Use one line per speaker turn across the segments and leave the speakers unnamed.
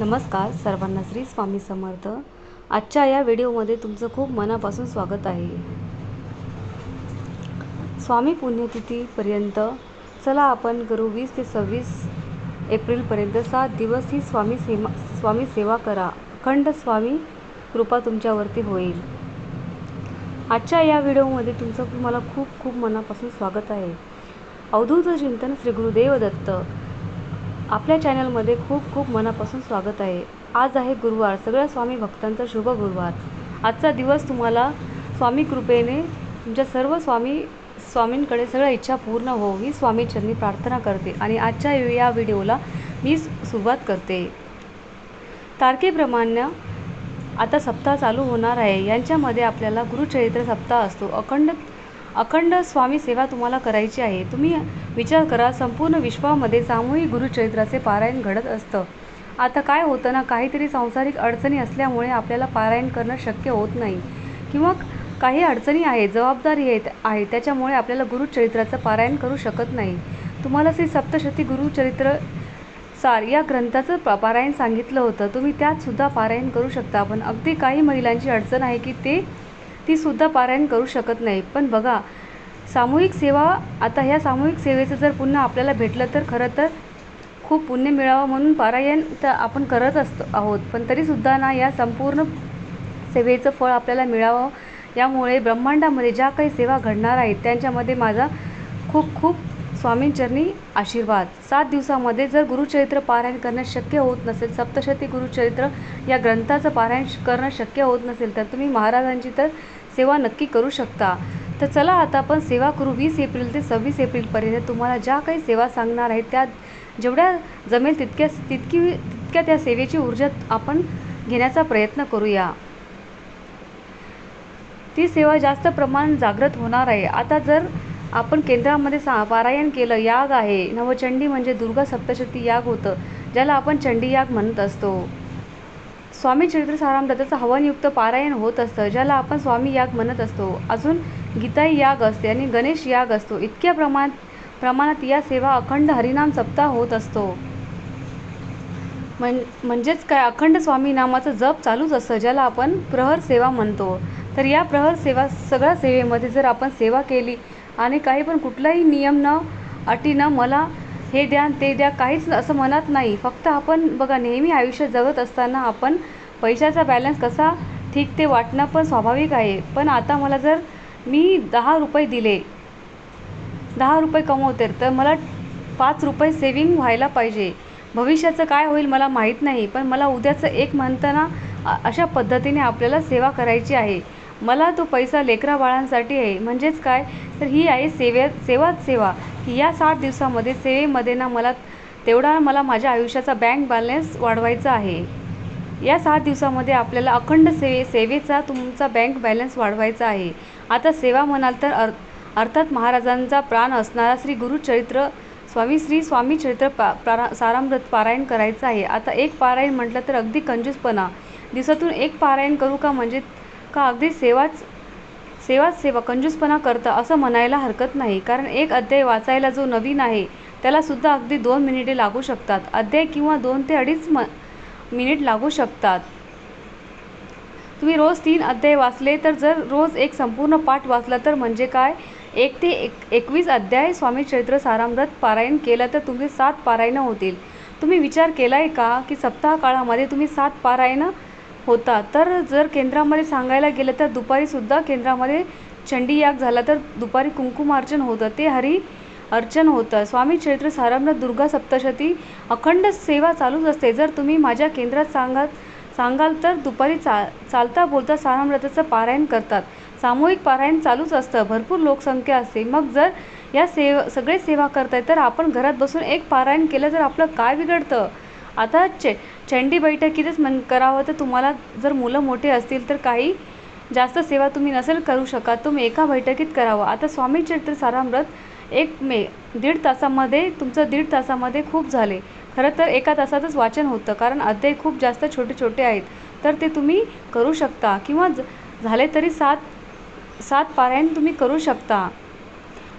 नमस्कार सर्वांना श्री स्वामी समर्थ. आजच्या या व्हिडिओमध्ये तुमचं खूप मनापासून स्वागत आहे. स्वामी पुण्यतिथीपर्यंत चला आपण करू वीस ते सव्वीस एप्रिलपर्यंत सात दिवस ही स्वामी सेवा स्वामी सेवा करा. अखंड स्वामी कृपा तुमच्यावरती होईल. आजच्या या व्हिडिओमध्ये तुमचं मला खूप खूप मनापासून स्वागत आहे. अवधूत चिंतन श्री गुरुदेव दत्त. आपल्या चॅनलमध्ये खूप खूप मनापासून स्वागत आहे. आज आहे गुरुवार. सगळ्या स्वामी भक्तांचा शुभ गुरुवार. आजचा दिवस तुम्हाला स्वामी कृपेने तुमच्या सर्व स्वामी स्वामींकडे सगळ्या इच्छा पूर्ण हो ही स्वामीचरणी प्रार्थना करते आणि आजच्या या व्हिडिओला मी सुरुवात करते. तारखेप्रमाणे आता सप्ताह चालू होणार आहे. यांच्यामध्ये आपल्याला गुरुचरित्र सप्ताह असतो. अखंड अखंड स्वामी सेवा तुम्हाला करायची आहे. तुम्ही विचार करा संपूर्ण विश्वामध्ये सामूहिक गुरुचरित्राचे पारायण घडत असतं. आता काय होतं ना काहीतरी सांसारिक अडचणी असल्यामुळे आपल्याला पारायण करणं शक्य होत नाही. किंवा काही अडचणी आहेत जबाबदारी आहेत आहे त्याच्यामुळे आपल्याला गुरुचरित्राचं पारायण करू शकत नाही. तुम्हाला श्री सप्तशती गुरुचरित्र सार या ग्रंथाचं पा पारायण सांगितलं होतं. तुम्ही त्यातसुद्धा पारायण करू शकता. पण अगदी काही महिलांची अडचण आहे की ते तीसुद्धा पारायण करू शकत नाही. पण बघा सामूहिक सेवा आता ह्या सामूहिक सेवेचं जर पुन्हा आपल्याला भेटलं तर खरं तर खूप पुण्य मिळावं म्हणून पारायण तर आपण करत असतो आहोत. पण तरीसुद्धा ना या संपूर्ण सेवेचं फळ आपल्याला मिळावं. यामुळे ब्रह्मांडामध्ये ज्या काही सेवा घडणार आहेत त्यांच्यामध्ये माझा खूप खूप स्वामींचरणी आशीर्वाद. सात दिवसामध्ये जर गुरुचरित्र पारायण करणं शक्य होत नसेल सप्तशती गुरुचरित्र या ग्रंथाचं पारायण करणं शक्य होत नसेल तर तुम्ही महाराजांची तर सेवा नक्की करू शकता. तर चला आता आपण सेवा करू. वीस एप्रिल ते सव्वीस एप्रिलपर्यंत तुम्हाला ज्या काही सेवा सांगणार आहेत त्या जेवढ्या जमेल तितक्या तितकी तितक्या त्या सेवेची ऊर्जा आपण घेण्याचा प्रयत्न करूया. ती सेवा जास्त प्रमाण जागृत होणार आहे. आता जर आपण केंद्रामध्ये सा पारायण केलं याग आहे. नवचंडी म्हणजे दुर्गा सप्तशती याग होतं ज्याला आपण चंडी याग म्हणत असतो. स्वामी चरित्र सारामृताचं हवनयुक्त पारायण होत असतं ज्याला आपण स्वामी याग म्हणत असतो. अजून गीताई याग असते आणि गणेश याग असतो. इतक्या प्रमाणात प्रमाणात या सेवा अखंड हरिनाम सप्ताह होत असतो. म्हण म्हणजेच काय? अखंड स्वामी नामाचं जप चालूच असतं ज्याला आपण प्रहर सेवा म्हणतो. तर या प्रहर सेवा सगळ्या सेवेमध्ये जर आपण सेवा केली आणि काही पण कुठलाही नियम न अटी न मला हे द्या ते द्या काहीच असं म्हणत नाही. फक्त आपण बघा नेहमी आयुष्य जगत असताना आपण पैशाचा बॅलन्स कसा ठीक ते वाटणं पण स्वाभाविक आहे. पण आता मला जर मी दहा रुपये दिले दहा रुपये कमवते तर मला पाच रुपये सेविंग व्हायला पाहिजे. भविष्याचं काय होईल मला माहीत नाही पण मला उद्याचं एक म्हणताना अशा पद्धतीने आपल्याला सेवा करायची आहे. मला तो पैसा लेकरा बाळांसाठी आहे. म्हणजेच काय? तर ही आहे सेवे सेवाच सेवा. की या सात दिवसामध्ये सेवेमध्ये ना मला तेवढा मला माझ्या आयुष्याचा बँक बॅलन्स वाढवायचा आहे. या सात दिवसामध्ये आपल्याला अखंड सेवे सेवेचा तुमचा बँक बॅलन्स वाढवायचा आहे. आता सेवा म्हणाल तर अर अर्थात महाराजांचा प्राण असणारा श्री गुरुचरित्र स्वामी श्री स्वामी चरित्र पा प्रारा सारामृत पारायण करायचं आहे. आता एक पारायण म्हटलं तर अगदी कंजूसपणा. दिवसातून एक पारायण करू का? म्हणजे का अगदी सेवाच सेवाच सेवा कंजूसपणा करता असं म्हणायला हरकत नाही. कारण एक अध्याय वाचायला जो नवीन आहे त्यालासुद्धा अगदी दोन मिनिटे लागू शकतात. अध्याय किंवा दोन ते अडीच म मिनिट लागू शकतात. तुम्ही रोज तीन अध्याय वाचले तर जर रोज एक संपूर्ण पाठ वाचला तर म्हणजे काय? एक ते एक एकवीस अध्याय स्वामी चरित्र सारामृत पारायण केलं तर तुमचे सात पारायणं होतील. तुम्ही विचार केला आहे का की सप्ताह काळामध्ये तुम्ही सात पारायणं होता. तर जर केंद्रामध्ये सांगायला गेलं तर दुपारीसुद्धा केंद्रामध्ये चंडी याग झाला तर दुपारी कुंकुमार्चन होतं. ते हरी अर्चन होतं. स्वामी क्षेत्र सारामृत दुर्गा सप्तशती अखंड सेवा चालूच असते. जर तुम्ही माझ्या केंद्रात सांगात सांगाल तर दुपारी चा चालता बोलता सारामृताचं पारायण करतात. सामूहिक पारायण चालूच असतं. भरपूर लोकसंख्या असते. मग जर या सेव सगळे सेवा करताय तर आपण घरात बसून एक पारायण केलं तर आपलं काय बिघडतं? आता चे चंडी बैठकीतच मन करावं तर तुम्हाला जर मुलं मोठे असतील तर काही जास्त सेवा तुम्ही नसेल करू शकत तुम्ही एका बैठकीत करावं. आता स्वामी चरित्र सारामृत एक मे दीड तासामध्ये तुमचं दीड तासामध्ये खूप झाले. खरं तर एका तासातच वाचन होतं कारण अध्याय खूप जास्त छोटे छोटे आहेत. तर ते तुम्ही करू शकता किंवा झाले तरी सात सात पारायण तुम्ही करू शकता.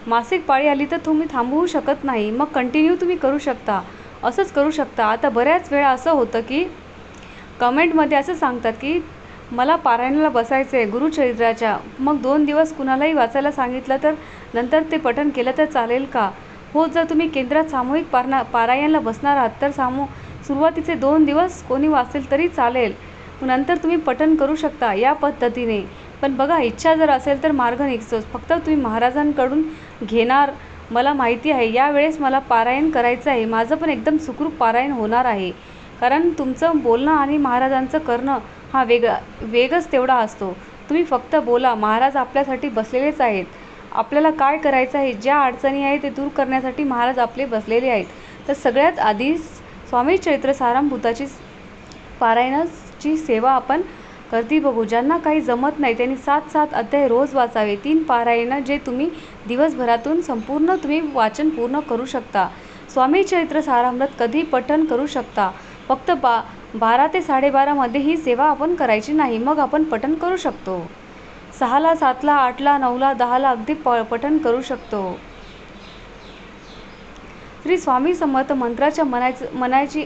मासिक पाळी आली तर तुम्ही थांबवू शकत नाही मग कंटिन्यू तुम्ही करू शकता. असंच करू शकता. आता बऱ्याच वेळा असं होतं की कमेंटमध्ये असं सांगतात की मला पारायणाला बसायचं आहे गुरुचरित्राच्या. मग दोन दिवस कुणालाही वाचायला सांगितलं तर नंतर ते पठण केलं तर चालेल का? हो जर तुम्ही केंद्रात सामूहिक पारणा पारायणाला बसणार आहात तर सामू सुरुवातीचे दोन दिवस कोणी वाचेल तरी चालेल. नंतर तुम्ही पठण करू शकता या पद्धतीने. पण बघा इच्छा जर असेल तर मार्ग निघतोच. फक्त तुम्ही महाराजांकडून घेणार मला माहिती आहे यावेळेस मला पारायण करायचं आहे. माझं पण एकदम सुखरूप पारायण होणार आहे. कारण तुमचं बोलणं आणि महाराजांचं करणं हा वेगळा वेगच तेवढा असतो. तुम्ही फक्त बोला महाराज आपल्यासाठी बसलेलेच आहेत. आपल्याला काय करायचं आहे? ज्या अडचणी आहे ते दूर करण्यासाठी महाराज आपले बसलेले आहेत. तर सगळ्यात आधी स्वामी चैत्र सारामभूताची पारायणाची सेवा आपण करती बघू. ज्यांना काही जमत नाही त्यांनी सात सात अध्याय रोज वाचावे. तीन पारायणं जे तुम्ही दिवसभरातून संपूर्ण तुम्ही वाचन पूर्ण करू शकता. स्वामी चरित्र सारामृत कधी पठन करू शकता. फक्त बा बारा ते साडेबारामध्ये ही सेवा आपण करायची नाही मग आपण पठन करू शकतो. सहाला सातला आठला नऊला दहाला अगदी प पठन करू शकतो. श्री स्वामी समर्थ मंत्राच्या मनायचं मनायची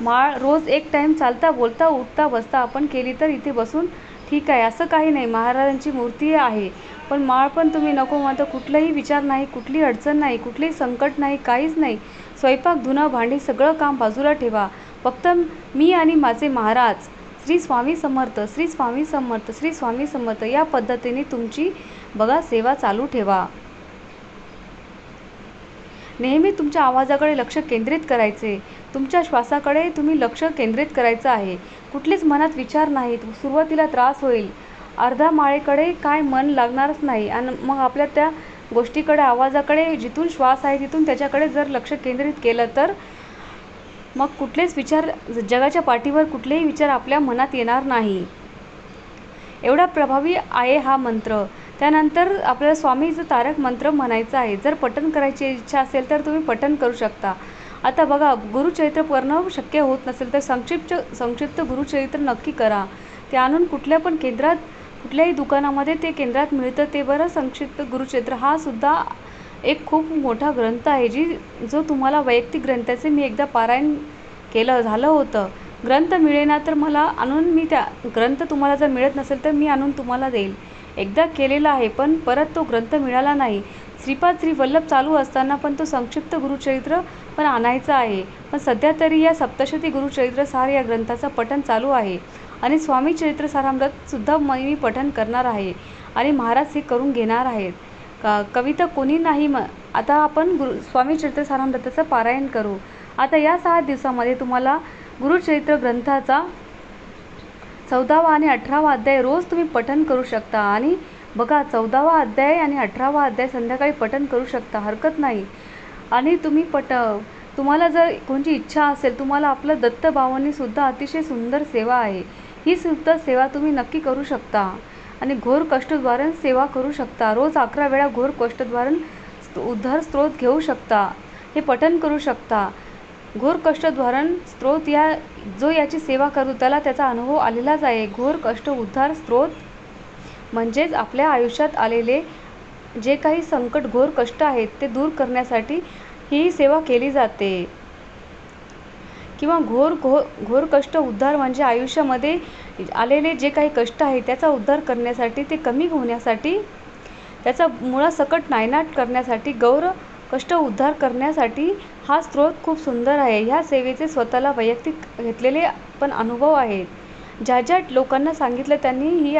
माळ रोज एक टाईम चालता बोलता उठता बसता आपण केली तर इथे बसून ठीक आहे. असं काही नाही. महाराजांची मूर्ती आहे. पण माळ पण तुम्ही नको म्हणता कुठलाही विचार नाही कुठली अडचण नाही कुठलीही संकट नाही काहीच नाही. स्वयंपाक धुणं भांडी सगळं काम बाजूला ठेवा. फक्त मी आणि माझे महाराज श्री स्वामी समर्थ श्री स्वामी समर्थ श्री स्वामी समर्थ या पद्धतीने तुमची बघा सेवा चालू ठेवा. नेहमी तुमच्या आवाजाकडे लक्ष केंद्रित करायचे. तुमच्या श्वासाकडे तुम्ही लक्ष केंद्रित करायचं आहे. कुठलेच मनात विचार नाहीत. सुरुवातीला त्रास होईल. अर्धा माळेकडे काय मन लागणारच नाही. आणि मग आपल्या त्या गोष्टीकडे आवाजाकडे जिथून श्वास आहे तिथून त्याच्याकडे जर लक्ष केंद्रित केलं तर मग कुठलेच विचार जगाच्या पाठीवर कुठलेही विचार आपल्या मनात येणार नाही. एवढा प्रभावी आहे हा मंत्र. त्यानंतर आपल्याला स्वामीचं तारक मंत्र म्हणायचं आहे. जर पठण करायची इच्छा असेल तर तुम्ही पठण करू शकता. आता बघा गुरुचरित्र करणं शक्य होत नसेल तर संक्षिप्त संक्षिप्त गुरुचरित्र नक्की करा. ते आणून कुठल्या पण केंद्रात कुठल्याही दुकानामध्ये ते केंद्रात मिळतं ते बरं संक्षिप्त गुरुचरित्र. हा सुद्धा एक खूप मोठा ग्रंथ आहे जी जो तुम्हाला वैयक्तिक ग्रंथाचे मी एकदा पारायण केलं झालं होतं. ग्रंथ मिळेना तर मला आणून मी त्या ग्रंथ तुम्हाला जर मिळत नसेल तर मी आणून तुम्हाला देईल. एकदा केलेला आहे पण परत तो ग्रंथ मिळाला नाही. श्रीपाद श्रीवल्लभ चालू असताना पण तो संक्षिप्त गुरुचरित्र पण आणायचा आहे. पण सध्या तरी या सप्तशती गुरुचरित्र सार या ग्रंथाचं पठण चालू आहे. आणि स्वामी चरित्र सारामृतसुद्धा मी पठण करणार आहे. आणि महाराज हे करून घेणार आहेत. का कविता कोणी नाही म आता आपण गुरु स्वामी चरित्रसारामृताचं पारायण करू. आता या सहा दिवसामध्ये तुम्हाला गुरुचरित्र ग्रंथाचा चौदावा आणि अठरावा अध्याय रोज तुम्ही पठण करू शकता. आणि बघा चौदावा अध्याय आणि अठरावा अध्याय संध्याकाळी पठण करू शकता हरकत नाही. आणि तुम्ही पट तुम्हाला जर कोणची इच्छा असेल तुम्हाला आपलं दत्तभावांनीसुद्धा अतिशय सुंदर सेवा आहे. ही सुद्धा सेवा तुम्ही नक्की करू शकता. आणि घोर कष्टद्वारण सेवा करू शकता. रोज अकरा वेळा घोर कष्टद्वारण उद्धार स्त्रोत घेऊ शकता. हे पठण करू शकता. घोर कष्टद्वारण स्त्रोत या जो याची सेवा करू त्याला त्याचा अनुभव आलेलाच आहे. घोर कष्ट उद्धार स्त्रोत म्हणजेच आपल्या आयुष्यात आलेले जे काही संकट घोर कष्ट आहेत ते दूर करण्यासाठी ही सेवा केली जाते. किंवा घोर घोर घोर कष्ट उद्धार म्हणजे आयुष्यामध्ये आलेले जे काही कष्ट आहे त्याचा उद्धार करण्यासाठी ते कमी होण्यासाठी त्याचा मुळासकट नायनाट करण्यासाठी गौर कष्ट उद्धार करण्यासाठी हा स्रोत खूप सुंदर आहे. ह्या सेवेचे स्वतःला वैयक्तिक घेतलेले पण अनुभव आहेत. ज्या ज्या लोकांना सांगितलं त्यांनी ही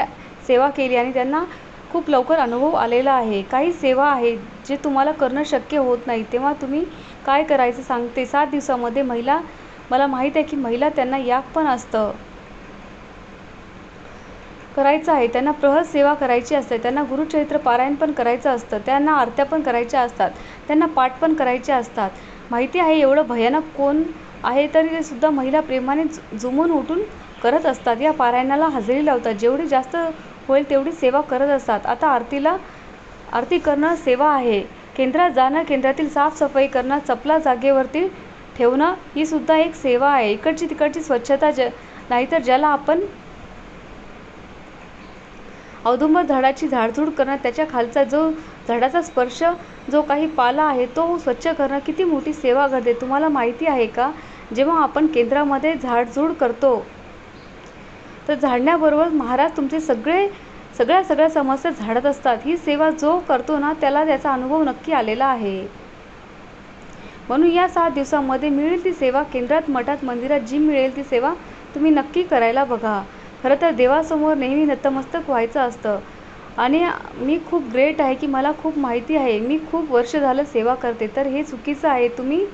सेवा केली आणि त्यांना खूप लवकर अनुभव आलेला आहे. काही सेवा आहेत जे तुम्हाला करणं शक्य होत नाही. तेव्हा तुम्ही काय करायचं सांगते? सात दिवसामध्ये महिला मला माहीत आहे की महिला त्यांना याग पण असतं. करायचं आहे. त्यांना प्रहर सेवा करायची असते. त्यांना गुरुचरित्र पारायण पण करायचं असतं. त्यांना आरत्या पण करायच्या असतात. त्यांना पाठ पण करायचे असतात. माहिती आहे एवढं भयानक कोण आहे तरी ते सुद्धा महिला प्रेमाने झुमून उठून करत असतात. या पारायणाला हजेरी लावतात. जेवढी जास्त होईल तेवढी सेवा करत असतात. आता आरतीला आरती करणं सेवा आहे. केंद्रात जाणं केंद्रातील साफसफाई करणं चपला जागेवरती ठेवणं ही सुद्धा एक सेवा आहे. इकडची तिकडची स्वच्छता ज नाहीतर ज्याला आपण औदुंबर झाडाची झाडझूड करणं त्याच्या खालचा जो झाडाचा स्पर्श जो काही पाला आहे तो स्वच्छ करणं किती मोठी सेवा करते तुम्हाला माहिती आहे का? जेव्हा आपण केंद्रामध्ये झाडझूड करतो तर झाडण्याबरोबर महाराज तुमचे सगळे सगळ्या सगळ्या समस्या झाडत असतात. ही सेवा जो करतो ना त्याला त्याचा अनुभव नक्की आलेला आहे. म्हणून या सात दिवसामध्ये मिळेल ती सेवा केंद्रात मठात मंदिरात जी मिळेल ती सेवा तुम्ही नक्की करायला बघा. खरं तर देवासमोर नेहमी नतमस्तक व्हायचं असतं. आणि मी खूप ग्रेट आहे की मला खूप माहिती आहे. मी खूप वर्ष झालं सेवा करते. तर हे चुकीचं आहे. तुम्ही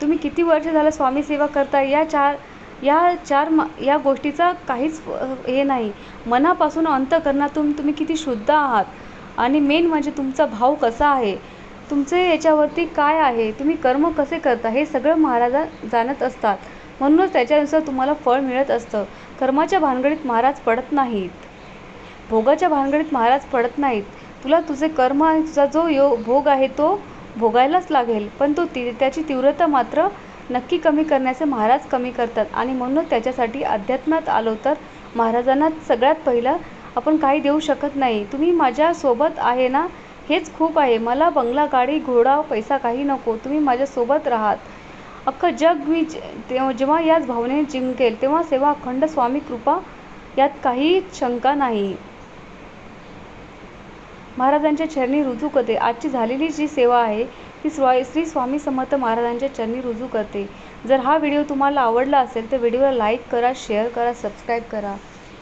तुम्ही किती वर्ष झालं स्वामी सेवा करता या चार या चार म या गोष्टीचा काहीच हे नाही. मनापासून अंतकरणातून तुम्ही किती शुद्ध आहात? आणि मेन म्हणजे तुमचा भाव कसा आहे? तुमचे याच्यावरती काय आहे? तुम्ही कर्म कसे करता? हे सगळं महाराजा जाणत असतात. म्हणूनच त्याच्यानुसार तुम्हाला फळ मिळत असतं. कर्माच्या भानगडीत महाराज पडत नाहीत. भोगाच्या भानगडीत महाराज पडत नाहीत. तुला तुझे कर्म आणि तुझा जो यो भोग आहे तो भोगायलाच लागेल. पण तो ती त्याची तीव्रता मात्र नक्की कमी करण्याचे महाराज कमी करतात. आणि म्हणूनच त्याच्यासाठी अध्यात्मात आलो तर महाराजांना सगळ्यात पहिलं आपण काही देऊ शकत नाही. तुम्ही माझ्यासोबत आहे ना? हेच खूप आहे. मला बंगला गाडी घोडा पैसा काही नको. तुम्ही माझ्यासोबत राहात. अख्खं जग मी जेव्हा याच भावनेने जिंकेल तेव्हा सेवा अखंड स्वामी कृपा यात काही शंका नाही. महाराजांच्या चरणी रुजू करते. आजची झालेली जी सेवा आहे ती स्वा श्री स्वामी समर्थ महाराजांच्या चरणी रुजू करते. जर हा व्हिडिओ तुम्हाला आवडला असेल तर व्हिडिओला लाईक करा शेअर करा सबस्क्राईब करा.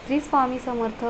श्री स्वामी समर्थ.